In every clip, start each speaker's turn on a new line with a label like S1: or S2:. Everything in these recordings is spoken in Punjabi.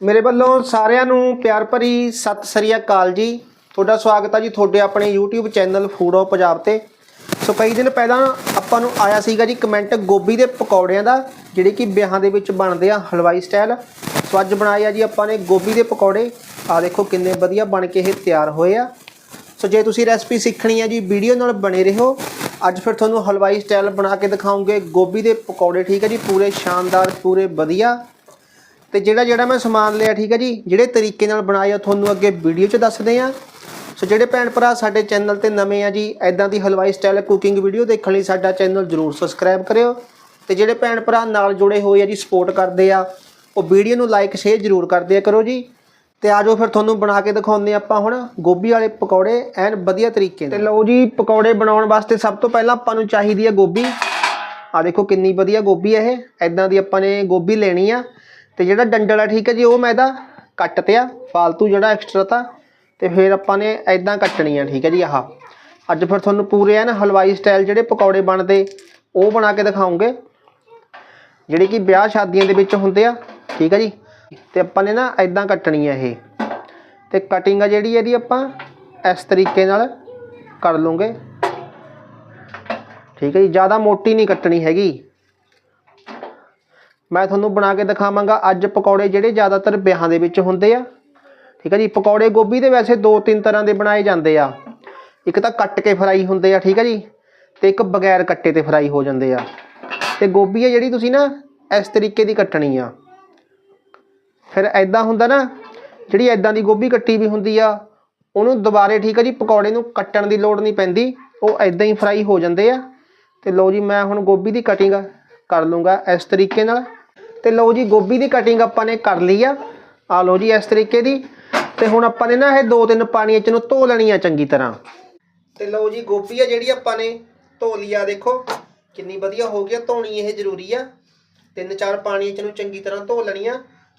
S1: ਮੇਰੇ ਵੱਲੋਂ ਸਾਰਿਆਂ ਨੂੰ ਪਿਆਰ ਭਰੀ ਸਤਿ ਸ੍ਰੀ ਅਕਾਲ ਜੀ। ਤੁਹਾਡਾ ਸਵਾਗਤ ਹੈ ਜੀ ਤੁਹਾਡੇ ਆਪਣੇ YouTube channel food of Punjab ਤੇ। ਸੋ ਕਈ ਦਿਨ ਪਹਿਲਾਂ ਆਪਾਂ ਨੂੰ ਆਇਆ ਸੀਗਾ ਜੀ ਕਮੈਂਟ ਗੋਭੀ ਦੇ ਪਕੌੜਿਆਂ ਦਾ, ਜਿਹੜੇ ਕਿ ਵਿਆਹਾਂ ਦੇ ਵਿੱਚ ਬਣਦੇ ਆ, ਹਲਵਾਈ ਸਟਾਈਲ ਸੋ ਅੱਜ ਬਣਾਏ ਆ ਜੀ ਆਪਾਂ ਨੇ ਗੋਭੀ ਦੇ ਪਕੌੜੇ। ਆ ਦੇਖੋ ਕਿੰਨੇ ਵਧੀਆ ਬਣ ਕੇ ਇਹ ਤਿਆਰ ਹੋਏ ਆ। ਸੋ ਜੇ ਤੁਸੀਂ ਰੈਸਪੀ ਸਿੱਖਣੀ ਹੈ ਜੀ, ਵੀਡੀਓ ਨਾਲ ਬਣੇ ਰਹੋ। ਅੱਜ ਫਿਰ ਤੁਹਾਨੂੰ ਹਲਵਾਈ ਸਟਾਈਲ ਬਣਾ ਕੇ ਦਿਖਾਉਂਗੇ। ਗੋਭੀ ਦੇ ਪਕੌੜੇ ਠੀਕ ਹੈ ਜੀ, ਪੂਰੇ ਸ਼ਾਨਦਾਰ, ਪੂਰੇ ਵਧੀਆ। ਤੇ ਜਿਹੜਾ ਜਿਹੜਾ ਮੈਂ ਸਮਾਨ ਲਿਆ, ਠੀਕ ਹੈ ਜੀ, ਜਿਹੜੇ ਤਰੀਕੇ ਨਾਲ ਬਣਾਇਆ ਤੁਹਾਨੂੰ ਅੱਗੇ ਵੀਡੀਓ 'ਚ ਦੱਸਦੇ ਆ। ਸੋ ਜਿਹੜੇ ਭੈਣ ਭਰਾ ਸਾਡੇ ਚੈਨਲ ਤੇ ਨਵੇਂ ਆ ਜੀ ਐਦਾਂ ਦੀ ਹਲਵਾਈ ਸਟਾਈਲ ਕੁਕਿੰਗ ਵੀਡੀਓ ਦੇਖਣ ਲਈ ਸਾਡਾ ਚੈਨਲ ਜਰੂਰ ਸਬਸਕ੍ਰਾਈਬ ਕਰਿਓ। ਤੇ ਜਿਹੜੇ ਭੈਣ ਭਰਾ ਨਾਲ ਜੁੜੇ ਹੋਏ ਆ ਜੀ ਸਪੋਰਟ ਕਰਦੇ ਆ, ਉਹ ਵੀਡੀਓ ਨੂੰ ਲਾਈਕ ਸ਼ੇਅਰ ਜਰੂਰ ਕਰਦੇ ਆ ਕਰੋ ਜੀ। ਤੇ ਆਜੋ ਫਿਰ ਤੁਹਾਨੂੰ ਬਣਾ ਕੇ ਦਿਖਾਉਂਦੇ ਆਪਾਂ ਹੁਣ ਗੋਭੀ ਵਾਲੇ ਪਕੌੜੇ ਐਨ ਵਧੀਆ ਤਰੀਕੇ ਨਾਲ। ਤੇ ਲਓ ਜੀ, ਪਕੌੜੇ ਬਣਾਉਣ ਵਾਸਤੇ ਸਭ ਤੋਂ ਪਹਿਲਾਂ ਆਪਾਂ ਨੂੰ ਚਾਹੀਦੀ ਹੈ ਗੋਭੀ। ਆ ਦੇਖੋ ਕਿੰਨੀ ਵਧੀਆ ਗੋਭੀ ਹੈ ਇਹ। ਐਦਾਂ ਦੀ ਆਪਾਂ ਨੇ ਗੋਭੀ ਲੈਣੀ ਆ। ਤੇ ਜਿਹੜਾ ਡੰਡਲ ਆ, ਠੀਕ ਹੈ ਜੀ, ਉਹ ਮੈਂ ਇਹਦਾ ਕੱਟ ਤਿਆ, ਫਾਲਤੂ ਜਿਹੜਾ ਐਕਸਟਰਾ ਤਾਂ, ਤੇ ਫਿਰ ਆਪਾਂ ਨੇ ਐਦਾਂ ਕੱਟਣੀ ਆ, ਠੀਕ ਹੈ ਜੀ, ਆਹ। ਅੱਜ ਫਿਰ ਤੁਹਾਨੂੰ ਪੂਰੇ ਐਨ ਹਲਵਾਈ ਸਟਾਈਲ ਜਿਹੜੇ ਪਕੌੜੇ ਬਣਦੇ, ਉਹ ਬਣਾ ਕੇ ਦਿਖਾਉਂਗੇ। ਜਿਹੜੇ ਕਿ ਵਿਆਹ ਸ਼ਾਦੀਆਂ ਦੇ ਵਿੱਚ ਹੁੰਦੇ ਆ, ਠੀਕ ਹੈ ਜੀ, ਤੇ ਆਪਾਂ ਨੇ ਨਾ ਐਦਾਂ ਕੱਟਣੀ ਆ ਇਹ। ਤੇ ਕਟਿੰਗ ਆ ਜਿਹੜੀ ਇਹਦੀ ਆਪਾਂ ਇਸ ਤਰੀਕੇ ਨਾਲ ਕਰ ਲਵਾਂਗੇ। ਠੀਕ ਹੈ ਜੀ, ਜ਼ਿਆਦਾ ਮੋਟੀ ਨਹੀਂ ਕੱਟਣੀ ਹੈਗੀ। ਮੈਂ ਤੁਹਾਨੂੰ ਬਣਾ ਕੇ ਦਿਖਾਵਾਂਗਾ ਅੱਜ ਪਕੌੜੇ ਜਿਹੜੇ ਜ਼ਿਆਦਾਤਰ ਵਿਆਹਾਂ ਦੇ ਵਿੱਚ ਹੁੰਦੇ ਆ। ਠੀਕ ਹੈ ਜੀ, ਪਕੌੜੇ ਗੋਭੀ ਦੇ ਵੈਸੇ ਦੋ ਤਿੰਨ ਤਰ੍ਹਾਂ ਦੇ ਬਣਾਏ ਜਾਂਦੇ ਆ। ਇੱਕ ਤਾਂ ਕੱਟ ਕੇ ਫਰਾਈ ਹੁੰਦੇ ਆ, ਠੀਕ ਹੈ ਜੀ, ਤੇ ਇੱਕ ਬਗੈਰ ਕੱਟੇ ਤੇ ਫਰਾਈ ਹੋ ਜਾਂਦੇ ਆ। ਤੇ ਗੋਭੀ ਆ ਜਿਹੜੀ ਤੁਸੀਂ ਨਾ ਇਸ ਤਰੀਕੇ ਦੀ ਕੱਟਣੀ ਆ। ਫਿਰ ਐਦਾਂ ਹੁੰਦਾ ਨਾ, ਜਿਹੜੀ ਐਦਾਂ ਦੀ ਗੋਭੀ ਕੱਟੀ ਵੀ ਹੁੰਦੀ ਆ, ਉਹਨੂੰ ਦੁਬਾਰੇ, ਠੀਕ ਹੈ ਜੀ, ਪਕੌੜੇ ਨੂੰ ਕੱਟਣ ਦੀ ਲੋੜ ਨਹੀਂ ਪੈਂਦੀ, ਉਹ ਐਦਾਂ ਹੀ ਫਰਾਈ ਹੋ ਜਾਂਦੇ ਆ। ਤੇ ਲਓ ਜੀ, ਮੈਂ ਹੁਣ ਗੋਭੀ ਦੀ ਕਟਿੰਗ ਕਰ ਲੂੰਗਾ ਇਸ ਤਰੀਕੇ ਨਾਲ। ਤੇ ਲਓ ਜੀ, ਗੋਭੀ ਦੀ ਕਟਿੰਗ ਆਪਾਂ ਨੇ ਕਰ ਲਈ ਆ। ਆ ਲਓ ਜੀ, ਇਸ ਤਰੀਕੇ ਦੀ। ਤੇ ਹੁਣ ਆਪਾਂ ਨੇ ਨਾ ਇਹ ਦੋ ਤਿੰਨ ਪਾਣੀਆਂ ਚ ਨੂੰ ਧੋ ਲੈਣੀ ਆ ਚੰਗੀ ਤਰ੍ਹਾਂ। ਤੇ ਲਓ ਜੀ, ਗੋਭੀ ਆ ਜਿਹੜੀ ਆਪਾਂ ਨੇ ਧੋ ਲਈ ਆ, ਦੇਖੋ। ਕਿੰਨੀ ਵਧੀਆ ਹੋ ਗਈ ਆ, ਧੋਣੀ ਇਹ ਜ਼ਰੂਰੀ ਆ। ਤਿੰਨ ਚਾਰ ਪਾਣੀਆਂ ਚ ਨੂੰ ਚੰਗੀ ਤਰ੍ਹਾਂ ਧੋ ਲੈਣੀ ਆ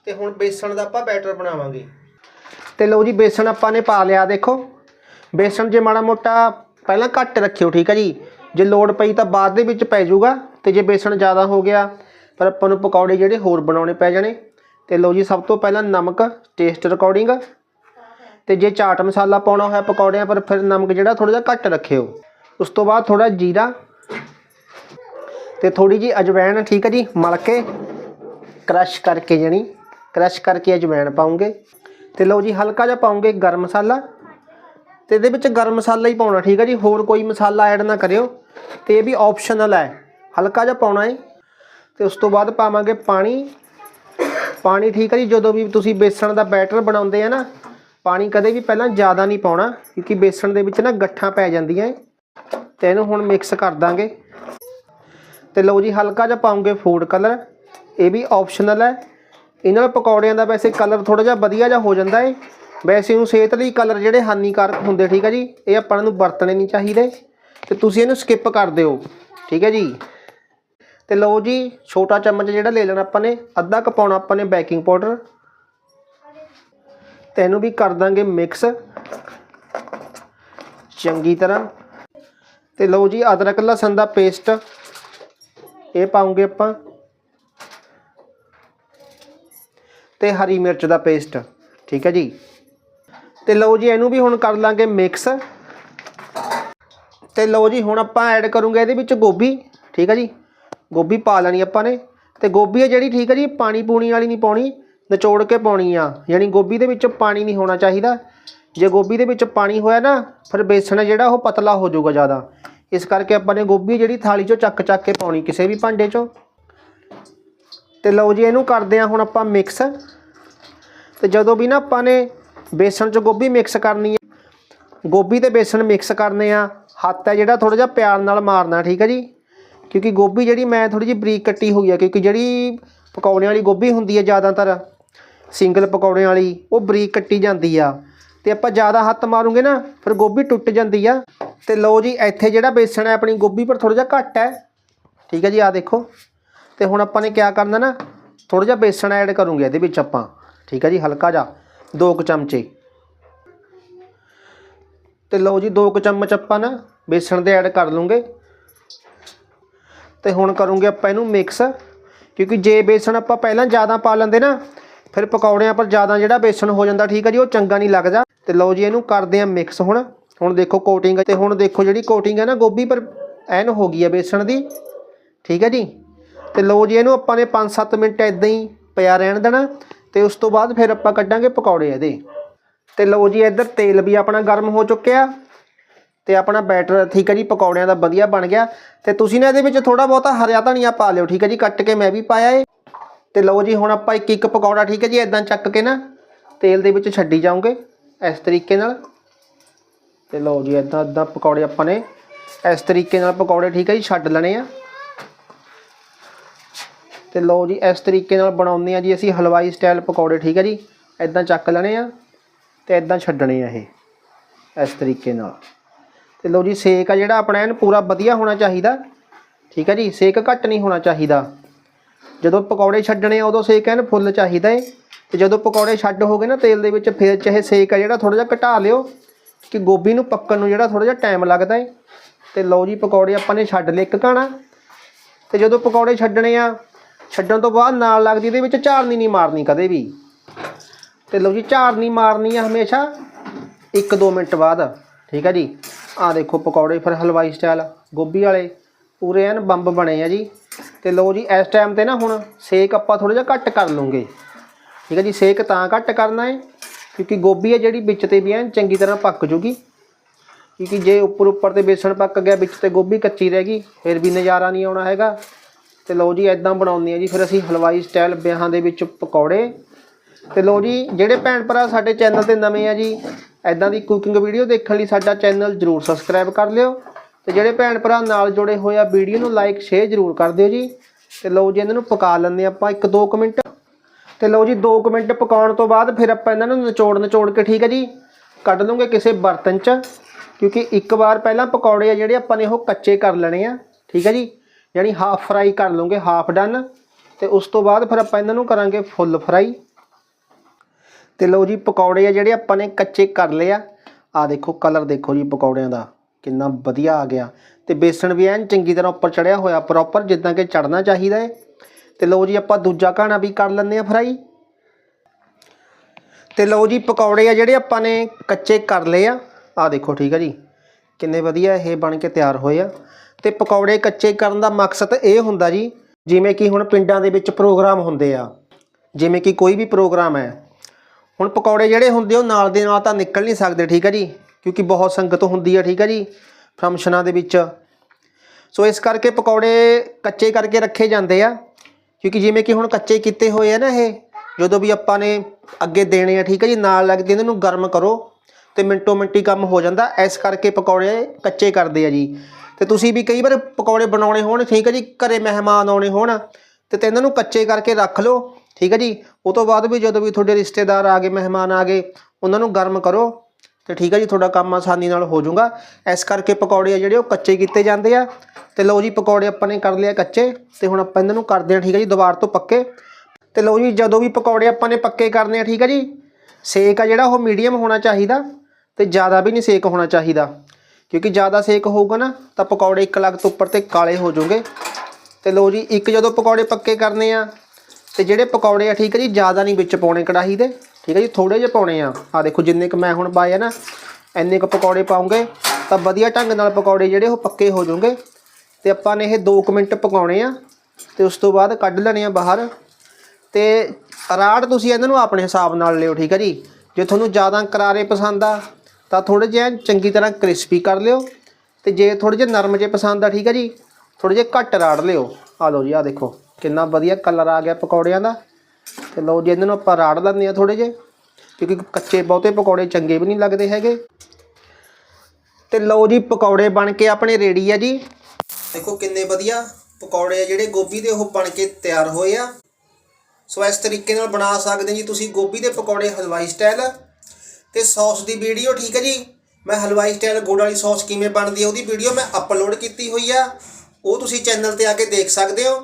S1: ਤੇ ਹੁਣ ਬੇਸਣ ਦਾ ਆਪਾਂ ਬੈਟਰ ਬਣਾਵਾਂਗੇ। ਤੇ ਲਓ ਜੀ, ਬੇਸਣ ਆਪਾਂ ਨੇ ਪਾ ਲਿਆ, ਦੇਖੋ। ਬੇਸਣ ਜੇ ਮਾੜਾ ਮੋਟਾ ਪਹਿਲਾਂ ਘੱਟ ਰੱਖਿਓ, ਠੀਕ ਹੈ ਜੀ। ਜੇ ਲੋੜ ਪਈ ਤਾਂ ਬਾਅਦ ਦੇ ਵਿੱਚ ਪੈ ਜਾਊਗਾ। ਤੇ ਜੇ ਬੇਸਣ ਜ਼ਿਆਦਾ ਹੋ ਗਿਆ ਪਰ ਆਪਾਂ ਨੂੰ ਪਕੌੜੇ ਜਿਹੜੇ ਹੋਰ ਬਣਾਉਣੇ ਪੈ ਜਾਣੇ। ਤੇ ਲਓ ਜੀ, ਸਭ ਤੋਂ ਪਹਿਲਾਂ ਨਮਕ ਟੇਸਟ ਰਿਕਾਰਡਿੰਗ ਤੇ ਜੇ ਚਾਟ ਮਸਾਲਾ ਪਾਉਣਾ ਹੋਇਆ ਪਕੌੜਿਆਂ ਪਰ, ਫਿਰ ਨਮਕ ਜਿਹੜਾ ਥੋੜਾ ਜਿਹਾ ਘੱਟ ਰੱਖਿਓ। ਉਸ ਤੋਂ ਬਾਅਦ ਥੋੜਾ ਜੀਰਾ ਤੇ ਥੋੜੀ ਜੀ ਅਜਵਾਇਣ ਠੀਕ ਹੈ ਜੀ, ਮਲ ਕੇ ਕ੍ਰਸ਼ ਕਰਕੇ ਜਣੀ ਕ੍ਰਸ਼ ਕਰਕੇ ਅਜਵਾਇਣ ਪਾਉਂਗੇ। ਤੇ ਲਓ ਜੀ, ਹਲਕਾ ਜਿਹਾ ਪਾਉਂਗੇ ਗਰਮ ਮਸਾਲਾ। ਤੇ ਇਹਦੇ ਵਿੱਚ ਗਰਮ ਮਸਾਲਾ ਹੀ ਪਾਉਣਾ, ਠੀਕ ਹੈ ਜੀ, ਹੋਰ ਕੋਈ ਮਸਾਲਾ ਐਡ ਨਾ ਕਰਿਓ। ਤੇ ਇਹ ਵੀ ਆਪਸ਼ਨਲ ਹੈ। ਹਲਕਾ ਜਿਹਾ ਪਾਉਣਾ ਹੈ ਤੇ ਉਸ ਤੋਂ ਬਾਅਦ ਪਾਵਾਂਗੇ ਪਾਣੀ। ਪਾਣੀ ਠੀਕ ਹੈ ਜੀ, ਜਦੋਂ ਵੀ ਤੁਸੀਂ ਬੇਸਣ ਦਾ ਬੈਟਰ ਬਣਾਉਂਦੇ ਆ ਨਾ, ਪਾਣੀ ਕਦੇ ਵੀ ਪਹਿਲਾਂ ਜ਼ਿਆਦਾ ਨਹੀਂ ਪਾਉਣਾ, ਕਿਉਂਕਿ ਬੇਸਣ ਦੇ ਵਿੱਚ ਨਾ ਗੱਠਾਂ ਪੈ ਜਾਂਦੀਆਂ ਏ, ਤੇ ਇਹਨੂੰ ਹੁਣ ਮਿਕਸ ਕਰ ਦਾਂਗੇ। ਤੇ ਲਓ ਜੀ, ਹਲਕਾ ਜਿਹਾ ਪਾਉਂਗੇ ਫੂਡ ਕਲਰ ਇਹ ਵੀ ਆਪਸ਼ਨਲ ਹੈ। ਇਹਨਾਂ ਪਕੌੜਿਆਂ ਦਾ ਵੈਸੇ ਕਲਰ ਥੋੜਾ ਜਿਹਾ ਵਧੀਆ ਜਿਹਾ ਹੋ ਜਾਂਦਾ ਏ। ਵੈਸੇ ਨੂੰ ਸਿਹਤ ਲਈ ਕਲਰ ਜਿਹੜੇ ਹਾਨੀਕਾਰਕ ਹੁੰਦੇ, ਠੀਕ ਹੈ ਜੀ, ਇਹ ਆਪਾਂ ਨੂੰ ਵਰਤਣੇ ਨਹੀਂ ਚਾਹੀਦੇ। ਤੇ ਤੁਸੀਂ ਇਹਨੂੰ ਸਕਿਪ ਕਰ ਦਿਓ, ਠੀਕ ਹੈ ਜੀ। ਤੇ ਲਓ ਜੀ, ਛੋਟਾ ਚਮਚ ਜਿਹੜਾ ਲੈ ਲੈਣਾ ਆਪਾਂ ਨੇ, ਅੱਧਾ ਕੁ ਪਾਉਣਾ ਆਪਾਂ ਨੇ ਬੇਕਿੰਗ ਪਾਊਡਰ ਤੇ ਇਹਨੂੰ ਵੀ ਕਰ ਦਾਂਗੇ ਮਿਕਸ ਚੰਗੀ ਤਰ੍ਹਾਂ। ਤੇ ਲਓ ਜੀ, ਅਦਰਕ ਲਸਣ ਦਾ ਪੇਸਟ ਇਹ ਪਾਉਂਗੇ ਆਪਾਂ। ਤੇ ਹਰੀ ਮਿਰਚ ਦਾ ਪੇਸਟ ਠੀਕ ਹੈ ਜੀ। ਤੇ ਲਓ ਜੀ, ਇਹਨੂੰ ਵੀ ਹੁਣ ਕਰ ਲਾਂਗੇ ਮਿਕਸ ਤੇ ਲਓ ਜੀ, ਹੁਣ ਆਪਾਂ ਐਡ ਕਰੂੰਗੇ ਇਹਦੇ ਵਿੱਚ ਗੋਭੀ, ਠੀਕ ਹੈ ਜੀ। ਗੋਭੀ ਪਾ ਲੈਣੀ ਆਪਾਂ ਨੇ। ਤੇ ਗੋਭੀ ਹੈ ਜਿਹੜੀ ਠੀਕ ਹੈ ਜੀ ਪਾਣੀ ਪੂਣੀ ਵਾਲੀ ਨਹੀਂ ਪਾਉਣੀ, ਨਿਚੋੜ ਕੇ ਪਾਉਣੀ ਆ। ਯਾਨੀ ਗੋਭੀ ਦੇ ਵਿੱਚ ਪਾਣੀ ਨਹੀਂ ਹੋਣਾ ਚਾਹੀਦਾ। ਜੇ ਗੋਭੀ ਦੇ ਵਿੱਚ ਪਾਣੀ ਹੋਇਆ ਨਾ, ਫਿਰ ਬੇਸਣ ਹੈ ਜਿਹੜਾ ਉਹ ਪਤਲਾ ਹੋ ਜਾਊਗਾ ਜ਼ਿਆਦਾ। ਇਸ ਕਰਕੇ ਆਪਾਂ ਨੇ ਗੋਭੀ ਜਿਹੜੀ ਥਾਲੀ 'ਚੋਂ ਚੱਕ ਚੱਕ ਕੇ ਪਾਉਣੀ, ਕਿਸੇ ਵੀ ਭਾਂਡੇ 'ਚੋਂ। ਤੇ ਲਓ ਜੀ, ਇਹਨੂੰ ਕਰਦੇ ਆ ਹੁਣ ਆਪਾਂ ਮਿਕਸ ਤੇ ਜਦੋਂ ਵੀ ਨਾ ਆਪਾਂ ਨੇ ਬੇਸਣ 'ਚ ਗੋਭੀ ਮਿਕਸ ਕਰਨੀ ਹੈ ਗੋਭੀ ਤੇ ਬੇਸਣ ਮਿਕਸ ਕਰਨੇ ਆ, ਹੱਥ ਹੈ ਜਿਹੜਾ ਥੋੜਾ ਜਿਹਾ ਪਿਆਰ ਨਾਲ ਮਾਰਨਾ, ਠੀਕ ਹੈ ਜੀ? ਕਿਉਂਕਿ ਗੋਭੀ ਜਿਹੜੀ ਮੈਂ ਥੋੜੀ ਜਿਹੀ ਬਰੀਕ ਕੱਟੀ ਹੋਈ ਆ, ਕਿਉਂਕਿ ਜਿਹੜੀ ਪਕੌੜਿਆਂ ਵਾਲੀ ਗੋਭੀ ਹੁੰਦੀ ਹੈ ਜ਼ਿਆਦਾਤਰ, ਸਿੰਗਲ ਪਕੌੜਿਆਂ ਵਾਲੀ, ਉਹ ਬਰੀਕ ਕੱਟੀ ਜਾਂਦੀ ਆ। ਤੇ ਆਪਾਂ ਜ਼ਿਆਦਾ ਹੱਥ ਮਾਰੂਗੇ ਨਾ, ਫਿਰ ਗੋਭੀ ਟੁੱਟ ਜਾਂਦੀ ਆ। ਤੇ ਲਓ ਜੀ, ਇੱਥੇ ਜਿਹੜਾ ਬੇਸਣ ਹੈ, ਆਪਣੀ ਗੋਭੀ ਪਰ ਥੋੜਾ ਜਿਹਾ ਘੱਟ ਹੈ। ਠੀਕ ਹੈ ਜੀ ਆ ਦੇਖੋ। ਤੇ ਹੁਣ ਆਪਾਂ ਨੇ ਕਿਆ ਕਰਨਾ ਨਾ ਥੋੜਾ ਜਿਹਾ ਬੇਸਣ ਐਡ ਕਰੂੰਗੇ ਇਹਦੇ ਵਿੱਚ ਆਪਾਂ। ਠੀਕ ਹੈ ਜੀ, ਹਲਕਾ ਜਿਹਾ, ਦੋ ਕੁ ਚਮਚੇ। ਤੇ ਲਓ ਜੀ, ਦੋ ਕੁ ਚਮਚ ਆਪਾਂ ਨਾ ਬੇਸਣ ਦੇ ਐਡ ਕਰ ਲੂੰਗੇ। ਤੇ ਹੁਣ ਕਰੂੰਗੇ ਆਪਾਂ ਇਹਨੂੰ ਮਿਕਸ ਕਿਉਂਕਿ ਜੇ ਬੇਸਣ ਆਪਾਂ ਪਹਿਲਾਂ ਜ਼ਿਆਦਾ ਪਾ ਲੈਂਦੇ ਨਾ, ਫਿਰ ਪਕੌੜਿਆਂ ਪਰ ਜ਼ਿਆਦਾ ਜਿਹੜਾ ਬੇਸਣ ਹੋ ਜਾਂਦਾ ਠੀਕ ਹੈ ਜੀ, ਉਹ ਚੰਗਾ ਨਹੀਂ ਲੱਗਦਾ। ਤੇ ਲਓ ਜੀ ਇਹਨੂੰ ਕਰਦੇ ਆ ਮਿਕਸ ਹੁਣ। ਹੁਣ ਦੇਖੋ ਕੋਟਿੰਗ ਤੇ ਹੁਣ ਦੇਖੋ ਜਿਹੜੀ ਕੋਟਿੰਗ ਹੈ ਨਾ, ਗੋਭੀ ਪਰ ਐਨ ਹੋ ਗਈ ਹੈ ਬੇਸਣ ਦੀ। ਠੀਕ ਹੈ ਜੀ? ਤੇ ਲਓ ਜੀ ਇਹਨੂੰ ਆਪਾਂ ਨੇ 5-7 ਮਿੰਟ ਇਦਾਂ ਹੀ ਪਿਆ ਰਹਿਣ ਦੇਣਾ, ਤੇ ਉਸ ਤੋਂ ਬਾਅਦ ਫਿਰ ਆਪਾਂ ਕੱਢਾਂਗੇ ਪਕੌੜੇ ਇਹਦੇ। ਤੇ ਲਓ ਜੀ ਇੱਧਰ ਤੇਲ ਵੀ ਆਪਣਾ ਗਰਮ ਹੋ ਚੁੱਕਿਆ। ਤੇ ਆਪਣਾ ਬੈਟਰ ਠੀਕ ਹੈ ਜੀ, ਪਕੌੜਿਆਂ ਦਾ ਵਧੀਆ ਬਣ ਗਿਆ। ਤੇ ਤੁਸੀਂ ਨਾ ਇਹਦੇ ਵਿੱਚ ਥੋੜਾ ਬਹੁਤਾ ਹਰਿਆ ਧਨੀਆ ਪਾ ਲਿਓ, ਠੀਕ ਹੈ ਜੀ, ਕੱਟ ਕੇ ਮੈਂ ਵੀ ਪਾਇਆ ਏ। ਤੇ ਲਓ ਜੀ, ਹੁਣ ਆਪਾਂ ਇੱਕ ਇੱਕ ਪਕੌੜਾ, ਠੀਕ ਹੈ ਜੀ ਇਦਾਂ ਚੱਕ ਕੇ ਨਾ ਤੇਲ ਦੇ ਵਿੱਚ ਛੱਡੀ ਜਾਓਗੇ ਇਸ ਤਰੀਕੇ ਨਾਲ। ਤੇ ਲਓ ਜੀ ਇਦਾਂ ਇਦਾਂ ਪਕੌੜੇ ਆਪਾਂ ਨੇ ਇਸ ਤਰੀਕੇ ਨਾਲ ਪਕੌੜੇ, ਠੀਕ ਹੈ ਜੀ, ਛੱਡ ਲੈਣੇ ਆ। ਤੇ ਲਓ ਜੀ, ਇਸ ਤਰੀਕੇ ਨਾਲ ਬਣਾਉਂਦੇ ਆ ਜੀ ਅਸੀਂ ਹਲਵਾਈ ਸਟਾਈਲ ਪਕੌੜੇ, ਠੀਕ ਹੈ ਜੀ ਇਦਾਂ ਚੱਕ ਲੈਣੇ ਆ ਤੇ ਇਦਾਂ ਛੱਡਣੇ ਆ ਇਹ, ਇਸ ਤਰੀਕੇ ਨਾਲ। ਤੇ ਲਓ ਜੀ, ਸੇਕ ਆ ਜਿਹੜਾ ਆਪਣਾ ਐਨ ਪੂਰਾ ਵਧੀਆ ਹੋਣਾ ਚਾਹੀਦਾ। ਠੀਕ ਹੈ ਜੀ, ਸੇਕ ਘੱਟ ਨਹੀਂ ਹੋਣਾ ਚਾਹੀਦਾ। ਜਦੋਂ ਪਕੌੜੇ ਛੱਡਣੇ ਆ, ਉਦੋਂ ਸੇਕ ਐਨ ਫੁੱਲ ਚਾਹੀਦਾ ਏ। ਤੇ ਜਦੋਂ ਪਕੌੜੇ ਛੱਡ ਹੋ ਗਏ ਨਾ, ਤੇਲ ਦੇ ਵਿੱਚ ਫਿਰ ਚਾਹੇ ਸੇਕ ਆ ਜਿਹੜਾ ਥੋੜਾ ਜਿਹਾ ਘਟਾ ਲਿਓ ਕਿ ਗੋਭੀ ਨੂੰ ਪੱਕਣ ਨੂੰ ਜਿਹੜਾ ਥੋੜਾ ਜਿਹਾ ਟਾਈਮ ਲੱਗਦਾ ਏ। ਤੇ ਲਓ ਜੀ, ਪਕੌੜੇ ਆਪਾਂ ਨੇ ਛੱਡ ਲਏ ਇੱਕ ਘਾਣਾ। ਤੇ ਜਦੋਂ ਪਕੌੜੇ ਛੱਡਣੇ ਆ, ਛੱਡਣ ਤੋਂ ਬਾਅਦ ਨਾਲ ਲੱਗਦੀ ਇਹਦੇ ਵਿੱਚ ਝਾੜਨੀ ਨਹੀਂ ਮਾਰਨੀ ਕਦੇ ਵੀ। ਤੇ ਲਓ ਜੀ ਝਾੜਨੀ ਮਾਰਨੀ ਆ ਹਮੇਸ਼ਾ 1-2 ਮਿੰਟ ਬਾਅਦ। ਠੀਕ ਹੈ ਜੀ। ਆਹ ਦੇਖੋ ਪਕੌੜੇ ਫਿਰ ਹਲਵਾਈ ਸਟਾਈਲ, ਗੋਭੀ ਵਾਲੇ, ਪੂਰੇ ਐਨ ਬੰਬ ਬਣੇ ਆ ਜੀ। ਤੇ ਲਓ ਜੀ, ਇਸ ਟਾਈਮ ਤੇ ਨਾ ਹੁਣ ਸੇਕ ਆਪਾਂ ਥੋੜਾ ਜਿਹਾ ਘੱਟ ਕਰ ਲਵਾਂਗੇ। ਠੀਕ ਹੈ ਜੀ, ਸੇਕ ਤਾਂ ਘੱਟ ਕਰਨਾ ਹੈ ਕਿਉਂਕਿ ਗੋਭੀ ਹੈ ਜਿਹੜੀ ਵਿੱਚ ਤੇ ਵੀ ਐਨ ਚੰਗੀ ਤਰ੍ਹਾਂ ਪੱਕ ਜੂਗੀ। ਕਿਉਂਕਿ ਜੇ ਉੱਪਰ ਉੱਪਰ ਤੇ ਬੇਸਣ ਪੱਕ ਗਿਆ, ਵਿੱਚ ਤੇ ਗੋਭੀ ਕੱਚੀ ਰਹਿ ਗਈ, ਫਿਰ ਵੀ ਨਜ਼ਾਰਾ ਨਹੀਂ ਆਉਣਾ ਹੈਗਾ। ਤੇ ਲਓ ਜੀ ਐਦਾਂ ਬਣਾਉਂਦੇ ਆ ਜੀ, ਫਿਰ ਅਸੀਂ ਹਲਵਾਈ ਸਟਾਈਲ ਵਿਆਹਾਂ ਦੇ ਵਿੱਚ ਪਕੌੜੇ। ਤੇ ਲਓ ਜੀ, ਜਿਹੜੇ ਭੈਣ ਭਰਾ ਸਾਡੇ ਚੈਨਲ ਤੇ ਨਵੇਂ ਆ ਜੀ ਐਦਾਂ ਦੀ ਕੁਕਿੰਗ ਵੀਡੀਓ ਦੇਖਣ ਲਈ ਸਾਡਾ ਚੈਨਲ ਜਰੂਰ ਸਬਸਕ੍ਰਾਈਬ ਕਰ ਲਿਓ ਤੇ ਜਿਹੜੇ ਭੈਣ ਭਰਾ ਨਾਲ ਜੁੜੇ ਹੋਏ ਆ ਵੀਡੀਓ ਨੂੰ ਲਾਈਕ ਸ਼ੇਅਰ ਜਰੂਰ ਕਰ ਦਿਓ ਜੀ। ਤੇ ਲਓ ਜੀ, ਇਹਨਾਂ ਨੂੰ ਪਕਾ ਲੈਂਦੇ ਆਪਾਂ 1-2 ਮਿੰਟ। ਤੇ ਲਓ ਜੀ 2 ਮਿੰਟ ਪਕਾਉਣ ਤੋਂ ਬਾਅਦ ਫਿਰ ਆਪਾਂ ਇਹਨਾਂ ਨੂੰ ਨਿਚੋੜ ਨਿਚੋੜ ਕੇ ਠੀਕ ਹੈ ਜੀ, ਕੱਢ ਲਵਾਂਗੇ ਕਿਸੇ ਬਰਤਨ 'ਚ। ਕਿਉਂਕਿ ਇੱਕ ਵਾਰ ਪਹਿਲਾਂ ਪਕੌੜੇ ਆ ਜਿਹੜੇ ਆਪਾਂ ਨੇ ਉਹ ਕੱਚੇ ਕਰ ਲੈਣੇ ਆ, ਠੀਕ ਹੈ ਜੀ, ਯਾਨੀ ਹਾਫ ਫਰਾਈ ਕਰ ਲਵਾਂਗੇ ਹਾਫ ਡਨ ਤੇ ਉਸ ਤੋਂ ਬਾਅਦ ਫਿਰ ਆਪਾਂ ਇਹਨਾਂ ਨੂੰ ਕਰਾਂਗੇ ਫੁੱਲ ਫਰਾਈ ਤੇ ਲਓ ਜੀ ਪਕੌੜੇ ਆ ਜਿਹੜੇ ਆਪਾਂ ਨੇ ਕੱਚੇ ਕਰ ਲਏ ਆ। ਆ ਦੇਖੋ ਕਲਰ ਦੇਖੋ ਜੀ ਪਕੌੜਿਆਂ ਦਾ। ਕਿੰਨਾ ਵਧੀਆ ਆ ਗਿਆ। ਤੇ ਬੇਸਣ ਵੀ ਐਨ ਚੰਗੀ ਤਰ੍ਹਾਂ ਉੱਪਰ ਚੜਿਆ ਹੋਇਆ ਪ੍ਰੋਪਰ ਜਿੱਦਾਂ ਕਿ ਚੜਨਾ ਚਾਹੀਦਾ ਹੈ ਤੇ ਲਓ ਜੀ ਆਪਾਂ ਦੂਜਾ ਘਾਣਾ ਵੀ ਕਰ ਲੈਂਦੇ ਆ ਫਰਾਈ ਤੇ ਲਓ ਜੀ ਪਕੌੜੇ ਆ ਜਿਹੜੇ ਆਪਾਂ ਨੇ ਕੱਚੇ ਕਰ ਲਏ ਆ। ਆ ਦੇਖੋ, ਠੀਕ ਆ ਜੀ। ਕਿੰਨੇ ਵਧੀਆ ਇਹ ਬਣ ਕੇ ਤਿਆਰ ਹੋਏ ਆ। ਤੇ ਪਕੌੜੇ ਕੱਚੇ ਕਰਨ ਦਾ ਮਕਸਦ ਇਹ ਹੁੰਦਾ ਜੀ, ਜਿਵੇਂ ਕਿ ਹੁਣ ਪਿੰਡਾਂ ਦੇ ਵਿੱਚ ਪ੍ਰੋਗਰਾਮ ਹੁੰਦੇ ਆ। ਜਿਵੇਂ ਕਿ ਕੋਈ ਵੀ ਪ੍ਰੋਗਰਾਮ ਹੈ। ਹੁਣ ਪਕੌੜੇ ਜਿਹੜੇ ਹੁੰਦੇ ਉਹ ਨਾਲ ਦੇ ਨਾਲ ਤਾਂ ਨਿਕਲ ਨਹੀਂ ਸਕਦੇ, ਠੀਕ ਹੈ ਜੀ? ਕਿਉਂਕਿ ਬਹੁਤ ਸੰਗਤ ਹੁੰਦੀ ਹੈ ਠੀਕ ਹੈ ਜੀ? ਫੰਕਸ਼ਨਾਂ ਦੇ ਵਿੱਚ। ਸੋ ਇਸ ਕਰਕੇ ਪਕੌੜੇ ਕੱਚੇ ਕਰਕੇ ਰੱਖੇ ਜਾਂਦੇ ਆ। ਕਿਉਂਕਿ ਜਿਵੇਂ ਕਿ ਹੁਣ ਕੱਚੇ ਕੀਤੇ ਹੋਏ ਆ ਨਾ ਇਹ, ਜਦੋਂ ਵੀ ਆਪਾਂ ਨੇ ਅੱਗੇ ਦੇਣੇ ਆ, ਠੀਕ ਹੈ ਜੀ, ਨਾਲ ਲੱਗਦੇ ਇਹਨਾਂ ਨੂੰ ਗਰਮ ਕਰੋ ਤੇ ਮਿੰਟੋ ਮਿੰਟੀ ਕੰਮ ਹੋ ਜਾਂਦਾ। ਇਸ ਕਰਕੇ ਪਕੌੜੇ ਕੱਚੇ ਕਰਦੇ ਆ ਜੀ। ਤੇ ਤੁਸੀਂ ਵੀ ਕਈ ਵਾਰ ਪਕੌੜੇ ਬਣਾਉਣੇ ਹੋਣ, ਠੀਕ ਹੈ ਜੀ, ਘਰੇ ਮਹਿਮਾਨ ਆਉਣੇ ਹੋਣ, ਤੇ ਤੇ ਇਹਨਾਂ ਨੂੰ ਕੱਚੇ ਕਰਕੇ ਰੱਖ ਲਓ। ਠੀਕ ਹੈ ਜੀ? ਉਹ ਤੋਂ ਬਾਅਦ ਵੀ ਜਦੋਂ ਵੀ ਤੁਹਾਡੇ ਰਿਸ਼ਤੇਦਾਰ ਆ ਗਏ, ਮਹਿਮਾਨ ਆ ਗਏ, ਉਹਨਾਂ ਨੂੰ ਗਰਮ ਕਰੋ ਤੇ ਠੀਕ ਹੈ ਜੀ, ਤੁਹਾਡਾ ਕੰਮ ਆਸਾਨੀ ਨਾਲ ਹੋ ਜਾਊਗਾ। ਇਸ ਕਰਕੇ ਪਕੌੜੇ ਆ ਜਿਹੜੇ ਉਹ ਕੱਚੇ ਕੀਤੇ ਜਾਂਦੇ ਆ। ਤੇ ਲਓ ਜੀ, ਪਕੌੜੇ ਆਪਾਂ ਨੇ ਕਰ ਲਿਆ ਕੱਚੇ ਤੇ ਹੁਣ ਆਪਾਂ ਇਹਨਾਂ ਨੂੰ ਕਰਦੇ ਆ, ਠੀਕ ਹੈ ਜੀ, ਦੁਬਾਰ ਤੋਂ ਪੱਕੇ। ਤੇ ਲਓ ਜੀ, ਜਦੋਂ ਵੀ ਪਕੌੜੇ ਆਪਾਂ ਨੇ ਪੱਕੇ ਕਰਨੇ ਆ, ਠੀਕ ਹੈ ਜੀ, ਸੇਕ ਆ ਜਿਹੜਾ ਉਹ ਮੀਡੀਅਮ ਹੋਣਾ ਚਾਹੀਦਾ ਤੇ ਜ਼ਿਆਦਾ ਵੀ ਨਹੀਂ ਸੇਕ ਹੋਣਾ ਚਾਹੀਦਾ। ਕਿਉਂਕਿ ਜ਼ਿਆਦਾ ਸੇਕ ਹੋਊਗਾ ਨਾ, ਤਾਂ ਪਕੌੜੇ ਇੱਕ ਲੱਗ ਤੋਂ ਉੱਪਰ ਤੇ ਕਾਲੇ ਹੋ ਜਾਓਗੇ ਤੇ ਲਓ ਜੀ, ਇੱਕ ਜਦੋਂ ਪਕੌੜੇ ਪੱਕੇ ਕਰਨੇ ਆ ਤੇ ਜਿਹੜੇ ਪਕੌੜੇ ਆ, ਠੀਕ ਹੈ ਜੀ, ਜ਼ਿਆਦਾ ਨਹੀਂ ਵਿੱਚ ਪਾਉਣੇ ਕੜਾਹੀ ਦੇ, ਠੀਕ ਹੈ ਜੀ ਥੋੜੇ ਜਿਹੇ ਪਾਉਣੇ ਆ। ਆ ਦੇਖੋ ਜਿੰਨੇ ਕ ਮੈਂ ਹੁਣ ਪਾਏ ਆ ਨਾ, ਇੰਨੇ ਕ ਪਕੌੜੇ ਪਾਉਂਗੇ, ਤਾਂ ਵਧੀਆ ਢੰਗ ਨਾਲ ਪਕੌੜੇ ਜਿਹੜੇ ਉਹ ਪੱਕੇ ਹੋ ਜਾਣਗੇ। ਤੇ ਆਪਾਂ ਨੇ ਇਹ 2 ਮਿੰਟ ਪਕਾਉਣੇ ਆ, ਤੇ ਉਸ ਤੋਂ ਬਾਅਦ ਕੱਢ ਲੈਣੇ ਆ ਬਾਹਰ। ਤੇ ਰਾੜ ਤੁਸੀਂ ਇਹਨਾਂ ਨੂੰ ਆਪਣੇ ਹਿਸਾਬ ਨਾਲ ਲਿਓ, ਠੀਕ ਹੈ ਜੀ। ਜੇ ਤੁਹਾਨੂੰ ਜ਼ਿਆਦਾ ਕਰਾਰੇ ਪਸੰਦ ਆ, ਤਾਂ ਥੋੜੇ ਜਿਹਾ ਚੰਗੀ ਤਰ੍ਹਾਂ ਕ੍ਰਿਸਪੀ ਕਰ ਲਿਓ। ਤੇ ਜੇ ਥੋੜੇ ਜਿਹੇ ਨਰਮ ਜਿਹੇ ਪਸੰਦ ਆ, ਠੀਕ ਹੈ ਜੀ ਥੋੜੇ ਜਿਹੇ ਘੱਟ ਰਾੜ ਲਿਓ। ਆ ਲਓ ਜੀ ਆ ਦੇਖੋ। ਕਿੰਨਾ ਵਧੀਆ ਕਲਰ ਆ ਗਿਆ ਪਕੌੜਿਆਂ ਦਾ। ਤੇ ਲਓ ਜੀ ਇਹਨਾਂ ਨੂੰ ਆਪਾਂ ਰਾੜ ਲੈਂਦੇ ਆ ਥੋੜੇ ਜਿਹੇ, ਕਿਉਂਕਿ ਕੱਚੇ ਬਹੁਤੇ ਪਕੌੜੇ ਚੰਗੇ ਵੀ ਨਹੀਂ ਲੱਗਦੇ ਹੈਗੇ। ਤੇ ਲਓ ਜੀ, ਪਕੌੜੇ ਬਣ ਕੇ ਆਪਣੇ ਰੈਡੀ ਆ ਜੀ। ਦੇਖੋ ਕਿੰਨੇ ਵਧੀਆ ਪਕੌੜੇ ਆ ਜਿਹੜੇ ਗੋਭੀ ਦੇ ਉਹ ਬਣ ਕੇ ਤਿਆਰ ਹੋਏ ਆ। ਸੋ ਇਸ ਤਰੀਕੇ ਨਾਲ ਬਣਾ ਸਕਦੇ ਜੀ ਤੁਸੀਂ ਗੋਭੀ ਦੇ ਪਕੌੜੇ ਹਲਵਾਈ ਸਟਾਈਲ ਤੇ ਸੌਸ ਦੀ ਵੀਡੀਓ ਠੀਕ ਹੈ ਜੀ। ਮੈਂ ਹਲਵਾਈ ਸਟਾਈਲ ਗੁੜ ਵਾਲੀ ਸੌਸ ਕਿਵੇਂ ਬਣਦੀ ਹੈ ਉਹਦੀ ਵੀਡੀਓ ਮੈਂ ਅਪਲੋਡ ਕੀਤੀ ਹੋਈ ਆ। ਉਹ ਤੁਸੀਂ ਚੈਨਲ ਤੇ ਆ ਕੇ ਦੇਖ ਸਕਦੇ ਹੋ।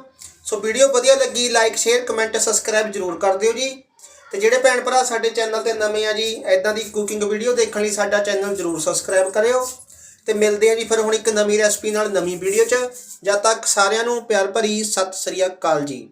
S1: ਸੋ ਵੀਡੀਓ ਵਧੀਆ ਲੱਗੀ ਲਾਈਕ ਸ਼ੇਅਰ ਕਮੈਂਟ ਸਬਸਕ੍ਰਾਈਬ ਜਰੂਰ ਕਰ ਦਿਓ ਜੀ। ਤੇ ਜਿਹੜੇ ਭੈਣ ਭਰਾ ਸਾਡੇ ਚੈਨਲ ਤੇ ਨਵੇਂ ਆ ਜੀ ਐਦਾਂ ਦੀ ਕੁਕਿੰਗ ਵੀਡੀਓ ਦੇਖਣ ਲਈ ਸਾਡਾ ਚੈਨਲ ਜਰੂਰ ਸਬਸਕ੍ਰਾਈਬ ਕਰਿਓ। ਤੇ ਮਿਲਦੇ ਆ ਜੀ ਫਿਰ ਹੁਣ ਇੱਕ ਨਵੀਂ ਰੈਸਪੀ ਨਾਲ ਨਵੀਂ ਵੀਡੀਓ 'ਚ। ਜਦ ਤੱਕ ਸਾਰਿਆਂ ਨੂੰ ਪਿਆਰ ਭਰੀ ਸਤਿ ਸ੍ਰੀ ਅਕਾਲ ਜੀ।